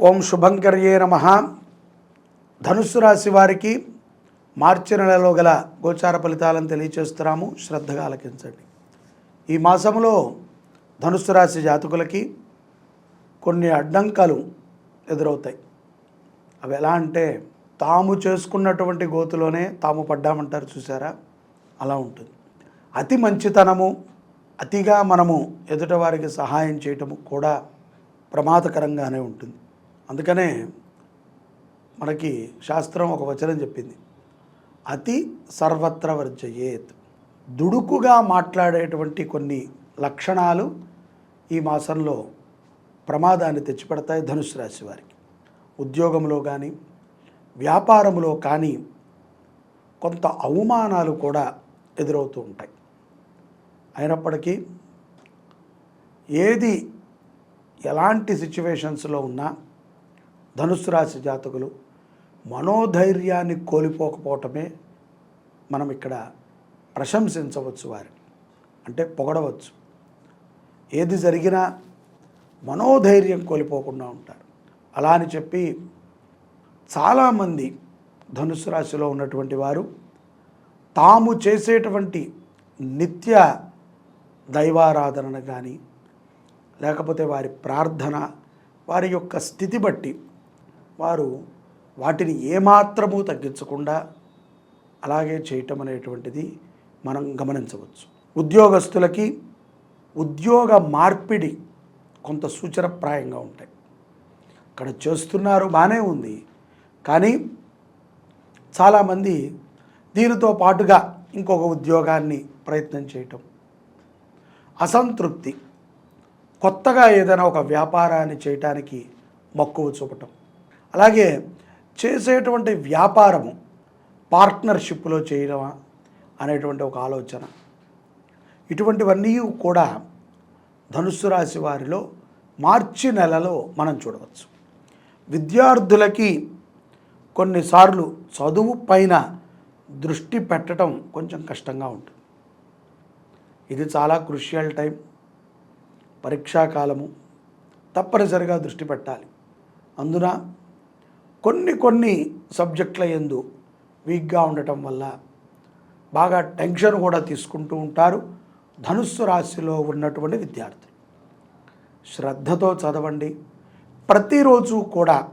ఓం శుభంకర్యే నమ. ధనుస్సు రాశి వారికి మార్చి నెలలో గల గోచార ఫలితాలను తెలియచేస్తున్నాము. శ్రద్ధగా ఆలకించండి. ఈ మాసంలో ధనుస్సు రాశి జాతకులకి కొన్ని అడ్డంకాలు ఎదురవుతాయి. అవి ఎలా అంటే తాము చేసుకున్నటువంటి గోతులోనే తాము పడ్డామంటారు చూసారా? అలా ఉంటుంది. అతి మంచితనము అతిగా మనము ఎదుటవారికి సహాయం చేయటము కూడా ప్రమాదకరంగానే ఉంటుంది. అందుకనే మనకి శాస్త్రం ఒక వచనం చెప్పింది. అతి సర్వత్ర వర్జయేత్. దుడుకుగా మాట్లాడేటువంటి కొన్ని లక్షణాలు ఈ మాసంలో ప్రమాదాన్ని తెచ్చిపెడతాయి ధనుసు రాశి వారికి. ఉద్యోగంలో కానీ వ్యాపారంలో కానీ కొంత అవమానాలు కూడా ఎదురవుతూ ఉంటాయి. అయినప్పటికీ ఏది ఎలాంటి సిచ్యువేషన్స్లో ఉన్నా ధనుస్సు రాశి జాతకులు మనోధైర్యాన్ని కోల్పోకపోవటమే మనం ఇక్కడ ప్రశంసించవచ్చు వారిని. అంటే పొగడవచ్చు. ఏది జరిగినా మనోధైర్యం కోల్పోకుండా ఉంటారు. అలా అని చెప్పి చాలామంది ధనుసు రాశిలో ఉన్నటువంటి వారు తాము చేసేటువంటి నిత్య దైవారాధన కానీ లేకపోతే వారి ప్రార్థన వారి యొక్క స్థితి బట్టి వారు వాటిని ఏమాత్రము తగ్గించకుండా అలాగే చేయటం అనేటువంటిది మనం గమనించవచ్చు. ఉద్యోగస్తులకి ఉద్యోగ మార్పిడి కొంత సూచనప్రాయంగా ఉంటాయి. అక్కడ చేస్తున్నారు బాగానే ఉంది. కానీ చాలామంది దీనితో పాటుగా ఇంకొక ఉద్యోగాన్ని ప్రయత్నం చేయటం. అసంతృప్తి. కొత్తగా ఏదైనా ఒక వ్యాపారాన్ని చేయటానికి మక్కువ చూపటం. అలాగే చేసేటువంటి వ్యాపారము పార్ట్నర్షిప్లో చేయడమా అనేటువంటి ఒక ఆలోచన. ఇటువంటివన్నీ కూడా ధనుస్సు రాశి వారిలో మార్చి నెలలో మనం చూడవచ్చు. విద్యార్థులకి కొన్నిసార్లు చదువు పైన దృష్టి పెట్టడం కొంచెం కష్టంగా ఉంటుంది. ఇది చాలా క్రుషియల్ టైం పరీక్షాకాలము తప్పనిసరిగా దృష్టి పెట్టాలి. అందున కొన్ని కొన్ని సబ్జెక్టుల ఎందు వీక్గా ఉండటం వల్ల బాగా టెన్షన్ కూడా తీసుకుంటూ ఉంటారు. ధనుస్సు రాశిలో ఉన్నటువంటి విద్యార్థులు. శ్రద్ధతో చదవండి. ప్రతిరోజు కూడా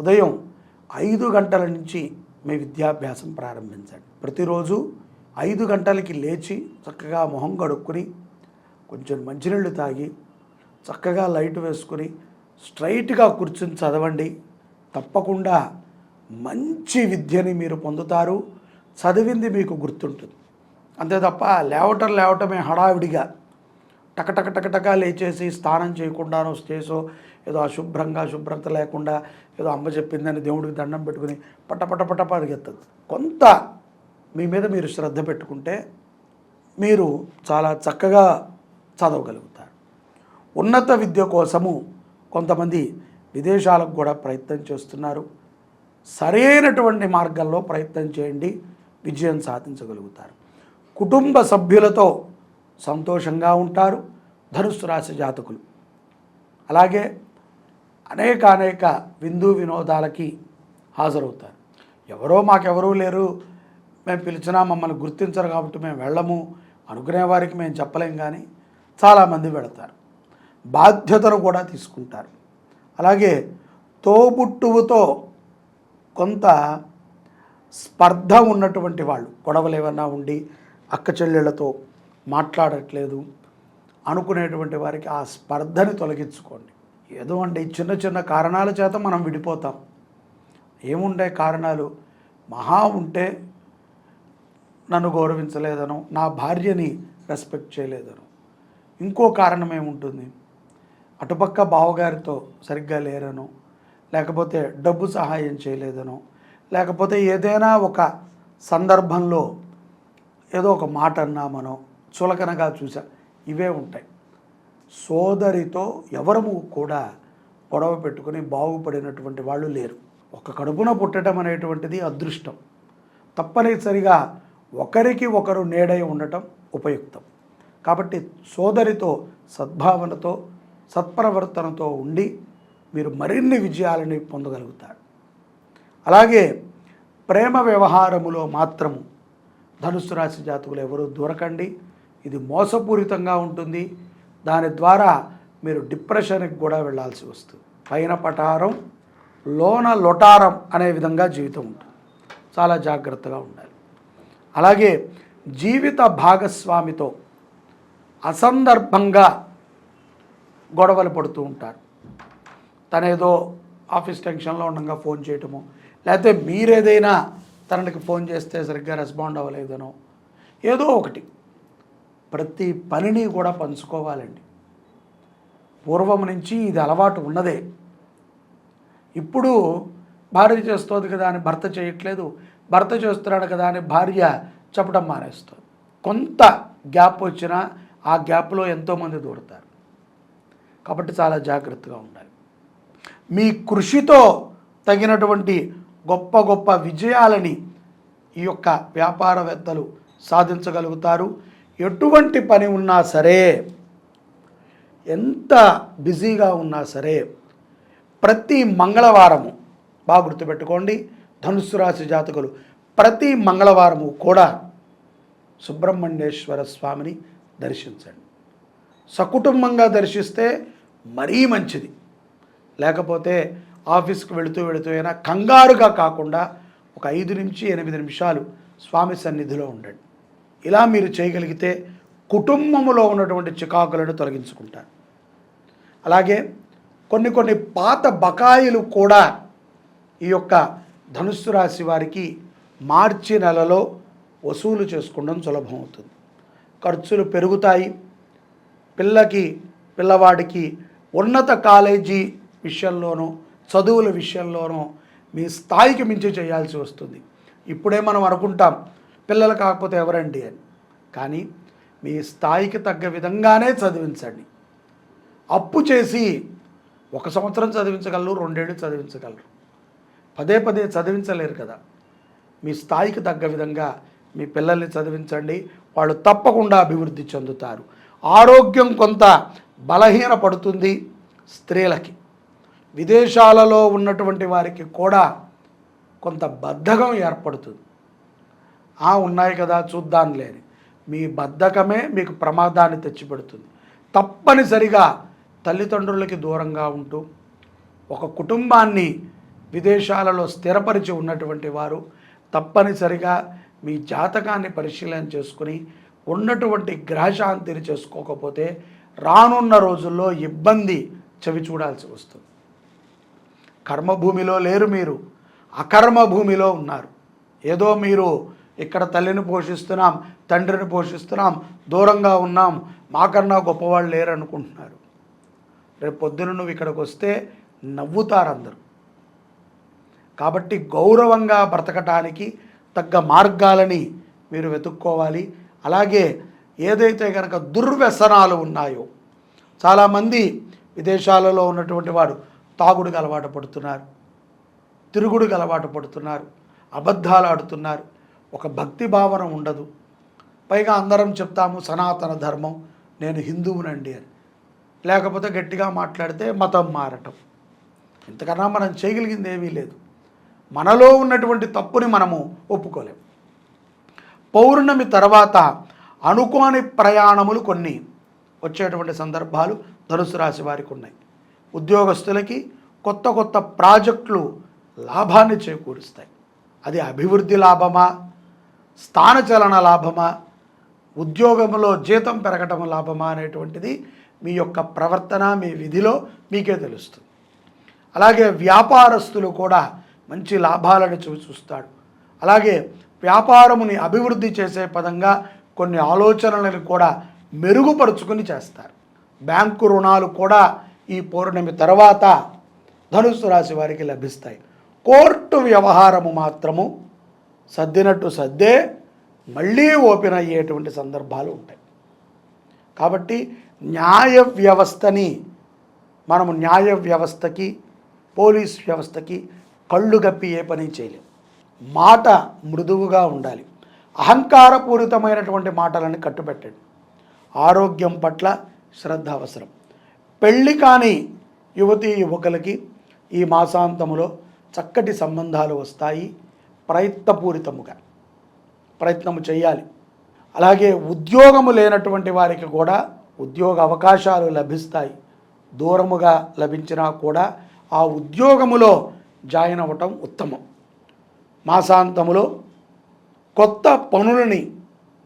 ఉదయం ఐదు గంటల నుంచి మీ విద్యాభ్యాసం ప్రారంభించండి. ప్రతిరోజు ఐదు గంటలకి లేచి చక్కగా మొహం కడుక్కుని కొంచెం మంచినీళ్ళు తాగి చక్కగా లైట్ వేసుకుని స్ట్రైట్గా కూర్చుని చదవండి. తప్పకుండా మంచి విద్యని మీరు పొందుతారు. చదివింది మీకు గుర్తుంటుంది. అంతే తప్ప లేవటం లేవటమే హడావిడిగా టకటక టకటక లేచేసి స్నానం చేయకుండానో చేసో ఏదో అశుభ్రంగా శుభ్రత లేకుండా ఏదో అమ్మ చెప్పిందని దేవుడికి దండం పెట్టుకుని పట్ట పట్ట పట్ట పరిగెత్తదు కొంత మీ మీద మీరు శ్రద్ధ పెట్టుకుంటే మీరు చాలా చక్కగా చదవగలుగుతారు. ఉన్నత విద్య కోసము కొంతమంది విదేశాలకు కూడా ప్రయత్నం చేస్తున్నారు. సరైనటువంటి మార్గంలో ప్రయత్నం చేయండి. విజయం సాధించగలుగుతారు. కుటుంబ సభ్యులతో సంతోషంగా ఉంటారు. ధనుస్సు రాశి జాతకులు. అలాగే అనేక అనేక విందు వినోదాలకి హాజరవుతారు. ఎవరో మాకెవరూ లేరు. మేము పిలిచినా మమ్మల్ని గుర్తించరు కాబట్టి మేము వెళ్ళము. అనుకునే వారికి మేము చెప్పలేం కానీ చాలామంది వెళతారు. బాధ్యతను కూడా తీసుకుంటారు. అలాగే తోబుట్టువుతో కొంత స్పర్ధ ఉన్నటువంటి వాళ్ళు గొడవలు ఏమన్నా ఉండి అక్క చెల్లెళ్ళతో మాట్లాడట్లేదు అనుకునేటువంటి వారికి ఆ స్పర్ధని తొలగించుకోండి. ఏదో అండి చిన్న చిన్న కారణాల చేత మనం విడిపోతాం. ఏముండే కారణాలు? మహా ఉంటే నన్ను గౌరవించలేదనో నా భార్యని రెస్పెక్ట్ చేయలేదనో. ఇంకో కారణం ఏముంటుంది? అటుపక్క బావగారితో సరిగ్గా లేరనో లేకపోతే డబ్బు సహాయం చేయలేదనో లేకపోతే ఏదైనా ఒక సందర్భంలో ఏదో ఒక మాట అన్నామనో చులకనగా చూసా ఇవే ఉంటాయి. సోదరితో ఎవరము కూడా గొడవ పెట్టుకుని బాగుపడినటువంటి వాళ్ళు లేరు. ఒక కడుపున పుట్టడం అనేటువంటిది అదృష్టం. తప్పనిసరిగా ఒకరికి ఒకరు నేడై ఉండటం ఉపయుక్తం. కాబట్టి సోదరితో సద్భావనతో సత్ప్రవర్తనతో ఉండి మీరు మరిన్ని విజయాలని పొందగలుగుతారు. అలాగే ప్రేమ వ్యవహారములో మాత్రము ధనుసు రాశి జాతకులు ఎవరు దూరకండి. ఇది మోసపూరితంగా ఉంటుంది. దాని ద్వారా మీరు డిప్రెషన్కి కూడా వెళ్ళాల్సి వస్తుంది. పైన పటారం లోన లొటారం అనే విధంగా జీవితం ఉంటుంది. చాలా జాగ్రత్తగా ఉండాలి. అలాగే జీవిత భాగస్వామితో అసందర్భంగా గొడవలు పడుతూ ఉంటారు. తనేదో ఆఫీస్ టెన్షన్లో ఉండగా ఫోన్ చేయటము లేకపోతే మీరేదైనా తనకి ఫోన్ చేస్తే సరిగ్గా రెస్పాండ్ అవ్వలేదనో ఏదో ఒకటి. ప్రతి పనిని కూడా పంచుకోవాలండి. పూర్వం నుంచి ఇది అలవాటు ఉన్నదే. ఇప్పుడు భార్య చేస్తుంది కదా అని భర్త చేయట్లేదు భర్త చేస్తున్నాడు కదా అని భార్య చెప్పడం మానేస్తుంది. కొంత గ్యాప్ వచ్చినా ఆ గ్యాప్లో ఎంతోమంది దూరతారు. కాబట్టి చాలా జాగ్రత్తగా ఉండాలి. మీ కృషితో తగినటువంటి గొప్ప గొప్ప విజయాలని ఈ యొక్క వ్యాపారవేత్తలు సాధించగలుగుతారు. ఎటువంటి పని ఉన్నా సరే ఎంత బిజీగా ఉన్నా సరే ప్రతి మంగళవారము బాగా గుర్తుపెట్టుకోండి ధనుసు రాశి జాతకులు ప్రతి మంగళవారము కూడా సుబ్రహ్మణ్యేశ్వర స్వామిని దర్శించండి. సకుటుంబంగా దర్శిస్తే మరీ మంచిది. లేకపోతే ఆఫీస్కి వెళుతూ వెళుతూ అయినా కంగారుగా కాకుండా ఒక ఐదు నుంచి ఎనిమిది నిమిషాలు స్వామి సన్నిధిలో ఉండండి. ఇలా మీరు చేయగలిగితే కుటుంబములో ఉన్నటువంటి చికాకులను తొలగించుకుంటారు. అలాగే కొన్ని కొన్ని పాత బకాయిలు కూడా ఈ యొక్క ధనుస్సు రాశి వారికి మార్చి నెలలో వసూలు చేసుకోవడం సులభం అవుతుంది. ఖర్చులు పెరుగుతాయి. పిల్లకి పిల్లవాడికి ఉన్నత కాలేజీ విషయంలోనూ చదువుల విషయంలోనూ మీ స్థాయికి మించి చేయాల్సి వస్తుంది. ఇప్పుడే మనం అనుకుంటాం పిల్లలు కాకపోతే ఎవరండి అని. కానీ మీ స్థాయికి తగ్గ విధంగానే చదివించండి. అప్పు చేసి ఒక సంవత్సరం చదివించగలరు రెండేళ్ళు చదివించగలరు. పదే పదే చదివించలేరు కదా. మీ స్థాయికి తగ్గ విధంగా మీ పిల్లల్ని చదివించండి. వాళ్ళు తప్పకుండా అభివృద్ధి చెందుతారు. ఆరోగ్యం కొంత బలహీన పడుతుంది స్త్రీలకి. విదేశాలలో ఉన్నటువంటి వారికి కూడా కొంత బద్ధకం ఏర్పడుతుంది. ఆ ఉన్నాయి కదా చూద్దాం లేని. మీ బద్ధకమే మీకు ప్రమాదాన్ని తెచ్చిపెడుతుంది. తప్పనిసరిగా తల్లిదండ్రులకి దూరంగా ఉంటూ ఒక కుటుంబాన్ని విదేశాలలో స్థిరపరిచి ఉన్నటువంటి వారు తప్పనిసరిగా మీ జాతకాన్ని పరిశీలన చేసుకుని ఉన్నటువంటి గ్రహశాంతిని చేసుకోకపోతే రానున్న రోజుల్లో ఇబ్బంది చవి చూడాల్సి వస్తుంది. కర్మభూమిలో లేరు మీరు అకర్మ భూమిలో ఉన్నారు. ఏదో మీరు ఇక్కడ తల్లిని పోషిస్తున్నాం తండ్రిని పోషిస్తున్నాం దూరంగా ఉన్నాం మాకన్నా గొప్పవాళ్ళు లేరు అనుకుంటున్నారు రేపు పొద్దున నువ్వు ఇక్కడికి వస్తే నవ్వుతారు అందరూ. కాబట్టి గౌరవంగా బ్రతకటానికి తగ్గ మార్గాలని మీరు వెతుక్కోవాలి. అలాగే ఏదైతే కనుక దుర్వ్యసనాలు ఉన్నాయో చాలామంది విదేశాలలో ఉన్నటువంటి వాడు తాగుడుకు అలవాటు పడుతున్నారు తిరుగుడుకు అలవాటు పడుతున్నారు అబద్ధాలు ఆడుతున్నారు. ఒక భక్తి భావన ఉండదు. పైగా అందరం చెప్తాము సనాతన ధర్మం నేను హిందువునండి అని. లేకపోతే గట్టిగా మాట్లాడితే మతం మారటం. ఇంతకన్నా మనం చేయగలిగింది ఏమీ లేదు. మనలో ఉన్నటువంటి తప్పుని మనము ఒప్పుకోలేం. పౌర్ణమి తర్వాత అనుకోని ప్రయాణములు కొన్ని. వచ్చేటువంటి సందర్భాలు ధనుసు రాశి వారికి ఉన్నాయి. ఉద్యోగస్తులకి కొత్త కొత్త ప్రాజెక్టులు లాభాన్ని చేకూరుస్తాయి. అది అభివృద్ధి లాభమా? స్థానచలన లాభమా? ఉద్యోగంలో జీతం పెరగటం లాభమా అనేటువంటిది మీ యొక్క ప్రవర్తన మీ విధిలో మీకే తెలుస్తుంది. అలాగే వ్యాపారస్తులు కూడా మంచి లాభాలను చూ చూస్తాడు. అలాగే వ్యాపారముని అభివృద్ధి చేసే పదంగా కొన్ని ఆలోచనలను కూడా మెరుగుపరుచుకుని చేస్తారు. బ్యాంకు రుణాలు కూడా ఈ పౌర్ణమి తర్వాత ధనుస్సు రాశి వారికి లభిస్తాయి. కోర్టు వ్యవహారము మాత్రము సర్దినట్టు సర్దే మళ్ళీ ఓపెన్ అయ్యేటువంటి సందర్భాలు ఉంటాయి. కాబట్టి న్యాయ వ్యవస్థని మనము న్యాయ వ్యవస్థకి పోలీస్ వ్యవస్థకి కళ్ళు గప్పి ఏ పని చేయలేము మాట మృదువుగా ఉండాలి. అహంకారపూరితమైనటువంటి మాటలను కట్టుబెట్టండి. ఆరోగ్యం పట్ల శ్రద్ధ అవసరం. పెళ్ళి కాని యువతీ యువకులకి ఈ మాసాంతములో చక్కటి సంబంధాలు వస్తాయి. ప్రయత్నపూరితముగా. ప్రయత్నము చేయాలి. అలాగే ఉద్యోగము లేనటువంటి వారికి కూడా ఉద్యోగ అవకాశాలు లభిస్తాయి. దూరముగా లభించినా కూడా ఆ ఉద్యోగములో జాయిన్ అవ్వటం ఉత్తమం. మాసాంతములో కొత్త పనులని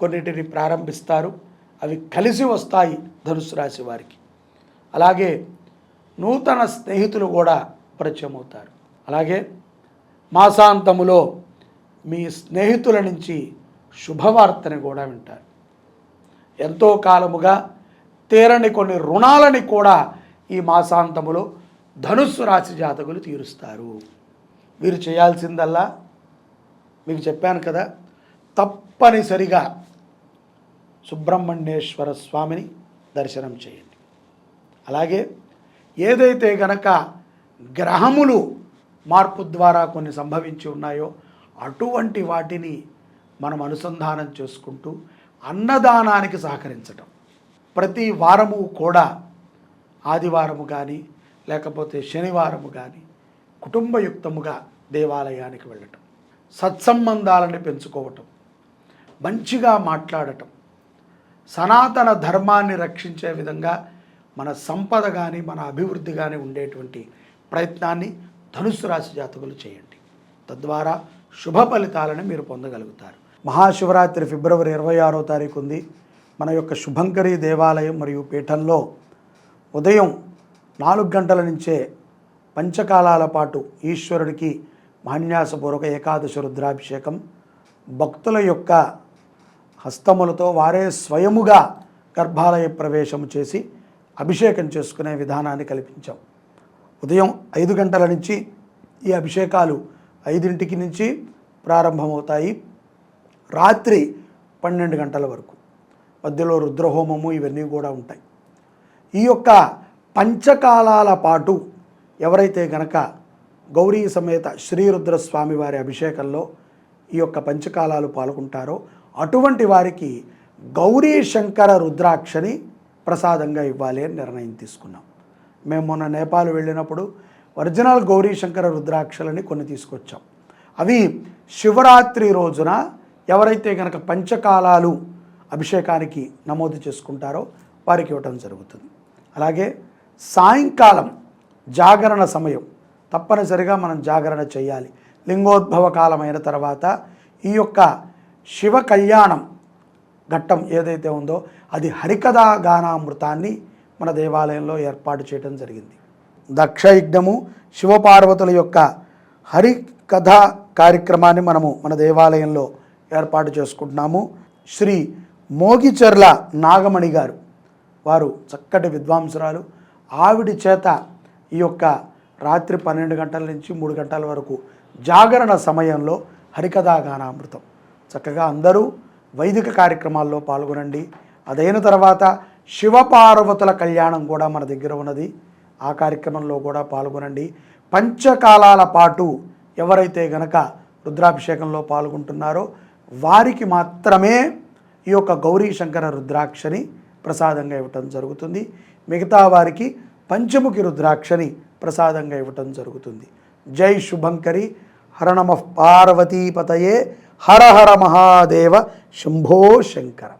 కొన్నిటిని ప్రారంభిస్తారు. అవి కలిసి వస్తాయి ధనుసు రాశి వారికి. అలాగే నూతన స్నేహితులు కూడా పరిచయం అవుతారు అలాగే మాసాంతములో మీ స్నేహితుల నుంచి శుభవార్తని కూడా వింటారు. ఎంతో కాలముగా తీరని కొన్ని రుణాలని కూడా ఈ మాసాంతములో ధనుస్సు రాశి జాతకులు తీరుస్తారు. వీరు చేయాల్సిందల్లా మీకు చెప్పాను కదా తప్పనిసరిగా సుబ్రహ్మణ్యేశ్వర స్వామిని దర్శనం చేయండి. అలాగే ఏదైతే గనక గ్రహములు మార్పు ద్వారా కొన్ని సంభవించి ఉన్నాయో అటువంటి వాటిని మనం అనుసంధానం చేసుకుంటూ అన్నదానానికి సహకరించటం. ప్రతి వారము కూడా ఆదివారము కానీ లేకపోతే శనివారము కానీ కుటుంబయుక్తముగా దేవాలయానికి వెళ్ళటం. సత్సంబంధాలని పెంచుకోవటం మంచిగా మాట్లాడటం సనాతన ధర్మాన్ని రక్షించే విధంగా మన సంపద కానీ మన అభివృద్ధి కానీ ఉండేటువంటి ప్రయత్నాన్ని ధనుసు రాశి జాతకులు చేయండి. తద్వారా శుభ ఫలితాలను మీరు పొందగలుగుతారు. మహాశివరాత్రి ఫిబ్రవరి ఇరవై ఆరో తారీఖు ఉంది. మన యొక్క శుభంకరి దేవాలయం మరియు పీఠంలో ఉదయం నాలుగు గంటల నుంచే పంచకాలాల పాటు ఈశ్వరుడికి మాన్యాసపూర్వక ఏకాదశి రుద్రాభిషేకం. భక్తుల యొక్క హస్తములతో వారే స్వయముగా గర్భాలయ ప్రవేశం చేసి అభిషేకం చేసుకునే విధానాన్ని కల్పించాం. ఉదయం ఐదు గంటల నుంచి ఈ అభిషేకాలు ఐదింటికి నుంచి ప్రారంభమవుతాయి. రాత్రి పన్నెండు గంటల వరకు. మధ్యలో రుద్రహోమము ఇవన్నీ కూడా ఉంటాయి. ఈ యొక్క పంచకాలాల పాటు ఎవరైతే గనక గౌరీ సమేత శ్రీరుద్ర స్వామి వారి అభిషేకంలో ఈ యొక్క పంచకాలాలు పాల్గొంటారో అటువంటి వారికి గౌరీ శంకర రుద్రాక్షని ప్రసాదంగా ఇవ్వాలి అని నిర్ణయం తీసుకున్నాం. మేము మొన్న నేపాల్ వెళ్ళినప్పుడు ఒరిజినల్ గౌరీ శంకర రుద్రాక్షలని కొన్ని తీసుకొచ్చాం. అవి శివరాత్రి రోజున ఎవరైతే కనుక పంచకాలాలు అభిషేకానికి నమోదు చేసుకుంటారో వారికి ఇవ్వటం జరుగుతుంది. అలాగే సాయంకాలం జాగరణ సమయం తప్పనిసరిగా మనం జాగరణ చేయాలి లింగోద్భవ కాలమైన తర్వాత ఈ యొక్క శివ కళ్యాణం ఘట్టం ఏదైతే ఉందో అది హరికథా గానామృతాన్ని మన దేవాలయంలో ఏర్పాటు చేయడం జరిగింది. దక్షయజ్ఞము శివపార్వతుల యొక్క హరికథ కార్యక్రమాన్ని మనము మన దేవాలయంలో ఏర్పాటు చేసుకుంటున్నాము. శ్రీ మోగిచెర్ల నాగమణి గారు వారు చక్కటి విద్వాంసురాలు. ఆవిడి చేత ఈ యొక్క రాత్రి పన్నెండు గంటల నుంచి మూడు గంటల వరకు జాగరణ సమయంలో హరికథాగానామృతం చక్కగా అందరూ వైదిక కార్యక్రమాల్లో పాల్గొనండి. అదైన తర్వాత శివపార్వతుల కళ్యాణం కూడా మన దగ్గర ఉన్నది. ఆ కార్యక్రమంలో కూడా పాల్గొనండి. పంచకాలాల పాటు ఎవరైతే గనక రుద్రాభిషేకంలో పాల్గొంటున్నారో వారికి మాత్రమే ఈ యొక్క గౌరీ శంకర రుద్రాక్షని ప్రసాదంగా ఇవ్వటం జరుగుతుంది. మిగతా వారికి పంచముఖి రుద్రాక్షని ప్రసాదంగా ఇవ్వటం జరుగుతుంది. జై శుభంకరి హరణమ పార్వతీపతయే హర హర మహాదేవ శంభో శంకర.